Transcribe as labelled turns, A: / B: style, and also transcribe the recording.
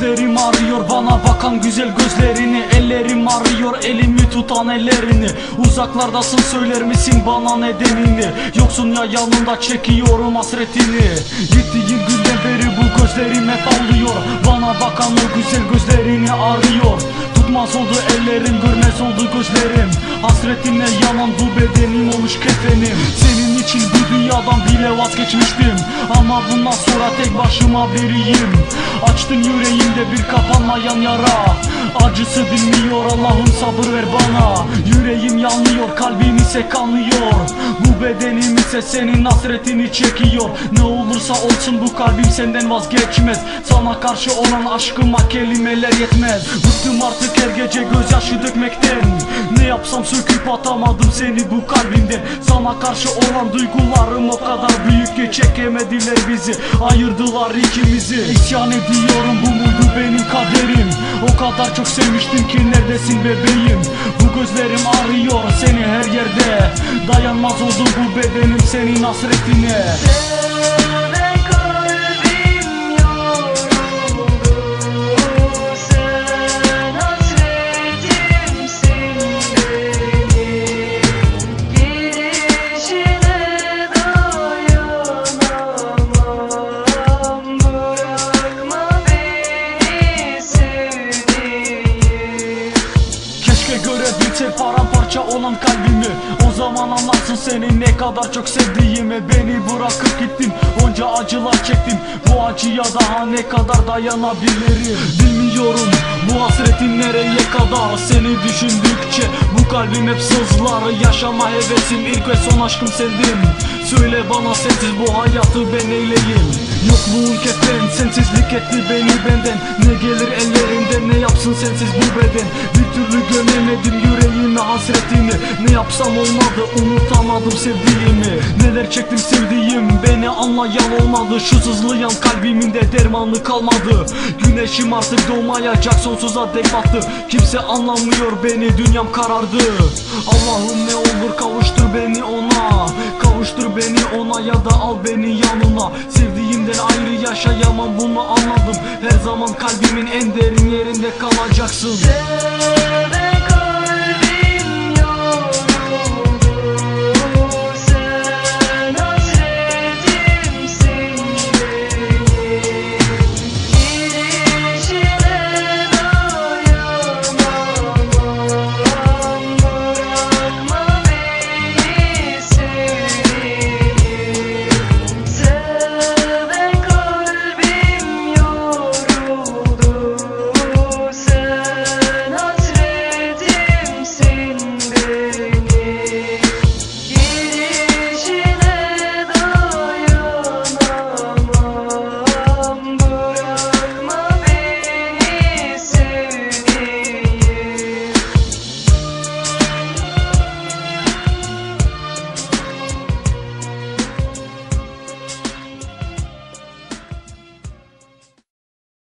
A: Gözlerim arıyor bana bakan güzel gözlerini. Ellerim arıyor elimi tutan ellerini. Uzaklardasın söyler misin bana nedenini Yoksun ya yanında çekiyorum hasretini. Gittiğin günden beri bu gözlerim hep ağlıyor. Bana bakan o güzel gözlerini arıyor Tutmaz oldu ellerim görmez oldu gözlerim. Hasretinle yanan bu bedenim olmuş kefenim. Senin için bu dünyadan bile vazgeçmiştim. Ama bundan sonra tek başıma biriyim Açtın yüreğimde bir kapanmayan yara. Acısı dinmiyor Allah'ım sabır ver bana. Yüreğim yanıyor kalbim ise kanıyor. Bu bedenim ise senin hasretini çekiyor. Ne olursa olsun bu kalbim senden vazgeçmez. Sana karşı olan aşkıma kelimeler yetmez. Bıktım artık her gece gözyaşı dökmekten. Ne yapsam söküp atamadım seni bu kalbimden Sana karşı olan duygularım o kadar büyük ki çekemediler bizi. Ayırdılar ikimizi. İsyan ediyorum bu muydu benim kaderim? O kadar çok sevmiştim ki neredesin bebeğim gözlerim arıyor seni her yerde. Dayanmaz oldu bu bedenim senin hasretine.
B: Ve
A: görebilsek paramparça olan kalbimi. O zaman anlarsın seni ne kadar çok sevdiğimi. Beni bırakıp gittin onca acılar çektim Bu acıya daha ne kadar dayanabilirim? Bilmiyorum bu hasretin nereye kadar? Seni düşündükçe bu kalbim hep sızlar. Yaşama hevesim ilk ve son aşkım sendin Söyle bana sensiz bu hayatı ben neyleyim? Yokluğun kefen sensizlik etti beni benden. Ne gelir ellerimden ne yapsın sensiz bu beden? Bir türlü gömemedim yüreğime hasretini Ne yapsam olmadı unutamadım sevdiğimi Neler çektim sevdiğim beni anlayan olmadı. Şu sızlayan kalbimin de dermanı kalmadı. Güneşim artık doğmayacak sonsuza dek battı. Kimse anlamıyor beni dünyam karardı. Allah'ım ne olur kavuştur beni ona. Kavuştur beni ona ya da al beni yanına yaşayamam bunu anladım. Her zaman kalbimin en derin yerinde kalacaksın.
B: Sevem